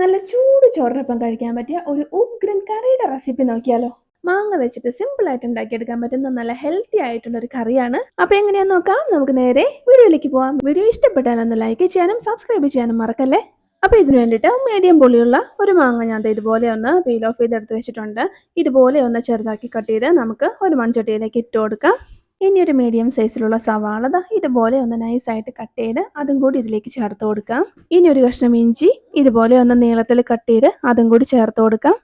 നല്ല ചൂട് ചോറിനൊപ്പം കഴിക്കാൻ പറ്റിയ ഒരു ഉഗ്രൻ കറിയുടെ റെസിപ്പി നോക്കിയാലോ? മാങ്ങ വെച്ചിട്ട് സിമ്പിൾ ആയിട്ട് ഉണ്ടാക്കിയെടുക്കാൻ പറ്റുന്ന നല്ല ഹെൽത്തി ആയിട്ടുള്ള ഒരു കറിയാണ്. അപ്പൊ എങ്ങനെയാന്ന് നോക്കാം. നമുക്ക് നേരെ വീഡിയോയിലേക്ക് പോവാം. വീഡിയോ ഇഷ്ടപ്പെട്ടാൽ ഒന്ന് ലൈക്ക് ചെയ്യാനും സബ്സ്ക്രൈബ് ചെയ്യാനും മറക്കല്ലേ? അപ്പൊ ഇതിനു വേണ്ടിയിട്ട് മീഡിയം പൊളിയുള്ള ഒരു മാങ്ങ ഞാൻ ഇതുപോലെ ഒന്ന് പീൽ ഓഫ് ചെയ്തെടുത്ത് വെച്ചിട്ടുണ്ട്. ഇതുപോലെ ഒന്ന് ചെറുതാക്കി കട്ട് ചെയ്ത് നമുക്ക് ഒരു മൺചട്ടിയിലേക്ക് ഇട്ട് കൊടുക്കാം. ഇനി ഒരു മീഡിയം സൈസിലുള്ള സവാള ഇതുപോലെ ഒന്ന് നൈസായിട്ട് കട്ട് ചെയ്ത് അതും കൂടി ഇതിലേക്ക് ചേർത്ത് കൊടുക്കാം. ഇനി ഒരു കഷ്ണം ഇഞ്ചി ഇതുപോലെ ഒന്ന് നീളത്തിൽ കട്ട് ചെയ്ത് അതും കൂടി ചേർത്ത് കൊടുക്കാം.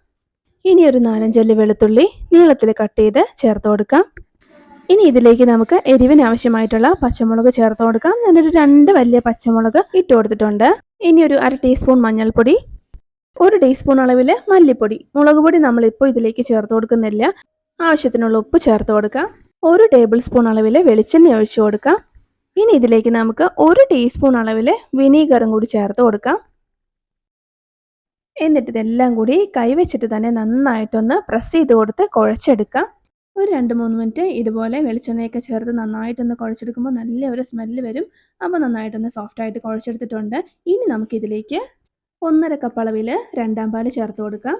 ഇനി ഒരു നാലഞ്ചല്ലി വെളുത്തുള്ളി നീളത്തിൽ കട്ട് ചെയ്ത് ചേർത്ത് കൊടുക്കാം. ഇനി ഇതിലേക്ക് നമുക്ക് എരിവിന് ആവശ്യമായിട്ടുള്ള പച്ചമുളക് ചേർത്ത് കൊടുക്കാം. ഞാനൊരു രണ്ട് വലിയ പച്ചമുളക് ഇട്ട് കൊടുത്തിട്ടുണ്ട്. ഇനി ഒരു അര ടീസ്പൂൺ മഞ്ഞൾപ്പൊടി ഒരു ടീസ്പൂൺ അളവിൽ മല്ലിപ്പൊടി. മുളക് പൊടി നമ്മളിപ്പോൾ ഇതിലേക്ക് ചേർത്ത് കൊടുക്കുന്നില്ല. ആവശ്യത്തിനുള്ള ഉപ്പ് ചേർത്ത് കൊടുക്കാം. ഒരു ടേബിൾ സ്പൂൺ അളവിൽ വെളിച്ചെണ്ണ ഒഴിച്ചു കൊടുക്കാം. ഇനി ഇതിലേക്ക് നമുക്ക് ഒരു ടീസ്പൂൺ അളവിൽ വിനീഗറും കൂടി ചേർത്ത് കൊടുക്കാം. എന്നിട്ട് ഇതെല്ലാം കൂടി കൈവച്ചിട്ട് തന്നെ നന്നായിട്ടൊന്ന് പ്രസ് ചെയ്ത് കൊടുത്ത് കുഴച്ചെടുക്കാം. ഒരു രണ്ട് മൂന്ന് മിനിറ്റ് ഇതുപോലെ വെളിച്ചെണ്ണയൊക്കെ ചേർത്ത് നന്നായിട്ടൊന്ന് കുഴച്ചെടുക്കുമ്പോൾ നല്ല ഒരു സ്മെല്ല് വരും. അപ്പോൾ നന്നായിട്ടൊന്ന് സോഫ്റ്റായിട്ട് കുഴച്ചെടുത്തിട്ടുണ്ട്. ഇനി നമുക്കിതിലേക്ക് ഒന്നര കപ്പ് അളവിൽ രണ്ടാം പാൽ ചേർത്ത് കൊടുക്കാം.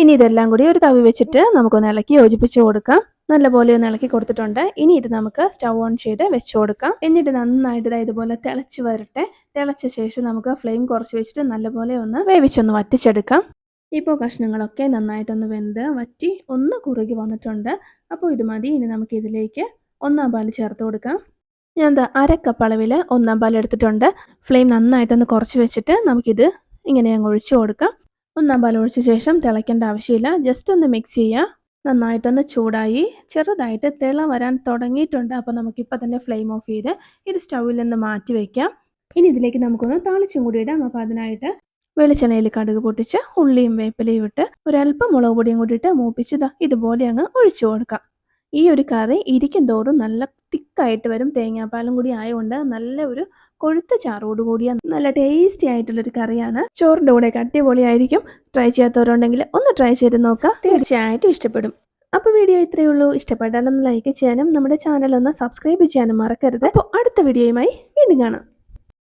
ഇനി ഇതെല്ലാം കൂടി ഒരു തവി വെച്ചിട്ട് നമുക്കൊന്ന് ഇളക്കി യോജിപ്പിച്ച് കൊടുക്കാം. നല്ലപോലെ ഒന്ന് ഇളക്കി കൊടുത്തിട്ടുണ്ട്. ഇനി ഇത് നമുക്ക് സ്റ്റവ് ഓൺ ചെയ്ത് വെച്ച് കൊടുക്കാം. എന്നിട്ട് നന്നായിട്ട് ഇതാ ഇതുപോലെ തിളച്ച് വരട്ടെ. തിളച്ച ശേഷം നമുക്ക് ഫ്ലെയിം കുറച്ച് വെച്ചിട്ട് നല്ലപോലെ ഒന്ന് വേവിച്ചൊന്ന് വറ്റിച്ചെടുക്കാം. ഇപ്പോൾ കഷ്ണങ്ങളൊക്കെ നന്നായിട്ടൊന്ന് വെന്ത് വറ്റി ഒന്ന് കുറുകി വന്നിട്ടുണ്ട്. അപ്പോൾ ഇത് മതി. ഇനി നമുക്ക് ഇതിലേക്ക് ഒന്നാം പാൽ ചേർത്ത് കൊടുക്കാം. ഞാൻ എന്താ അരക്കപ്പ് അളവിൽ ഒന്നാം പാൽ എടുത്തിട്ടുണ്ട്. ഫ്ലെയിം നന്നായിട്ടൊന്ന് കുറച്ച് വെച്ചിട്ട് നമുക്കിത് ഇങ്ങനെ അങ്ങ് ഒഴിച്ചു കൊടുക്കാം. ഒന്നാം പാൽ ഒഴിച്ച ശേഷം തിളയ്ക്കേണ്ട ആവശ്യമില്ല. ജസ്റ്റ് ഒന്ന് മിക്സ് ചെയ്യുക. നന്നായിട്ടൊന്ന് ചൂടായി. ചെറുതായിട്ട് തിള വരാൻ തുടങ്ങിയിട്ടുണ്ട്. അപ്പോൾ നമുക്കിപ്പോൾ തന്നെ ഫ്ലെയിം ഓഫ് ചെയ്ത് ഇത് സ്റ്റൗവിൽ നിന്ന് മാറ്റി വയ്ക്കാം ഇനി ഇതിലേക്ക് നമുക്കൊന്ന് താളിച്ചും കൂടി ഇടാം. അപ്പോൾ അതിനായിട്ട് വെളിച്ചെണ്ണയിൽ കടുക് പൊട്ടിച്ച് ഉള്ളിയും വേപ്പിലയും ഇട്ട് ഒരല്പം മുളക് പൊടിയും കൂടി ഇട്ട് മൂപ്പിച്ച് ഇതാ ഇതുപോലെ അങ്ങ് ഒഴിച്ചു കൊടുക്കാം. ഈ ഒരു കറി ഇരിക്കും തോറും നല്ല തിക്കായിട്ട് വരും. തേങ്ങാപ്പാലും കൂടി ആയതുകൊണ്ട് നല്ല ഒരു കൊഴുത്ത ചാറോട് കൂടിയ നല്ല ടേസ്റ്റി ആയിട്ടുള്ളൊരു കറിയാണ്. ചോറിന്റെ കൂടെ അടിപൊളിയായിരിക്കും. ട്രൈ ചെയ്യാത്തവരുണ്ടെങ്കിൽ ഒന്ന് ട്രൈ ചെയ്ത് നോക്കുക തീർച്ചയായിട്ടും ഇഷ്ടപ്പെടും. അപ്പോൾ വീഡിയോ ഇത്രയേ ഉള്ളൂ. ഇഷ്ടപ്പെട്ടാലൊന്ന് ലൈക്ക് ചെയ്യാനും നമ്മുടെ ചാനൽ ഒന്ന് സബ്സ്ക്രൈബ് ചെയ്യാനും മറക്കരുത്. അപ്പോൾ അടുത്ത വീഡിയോയുമായി വീണ്ടും കാണാം.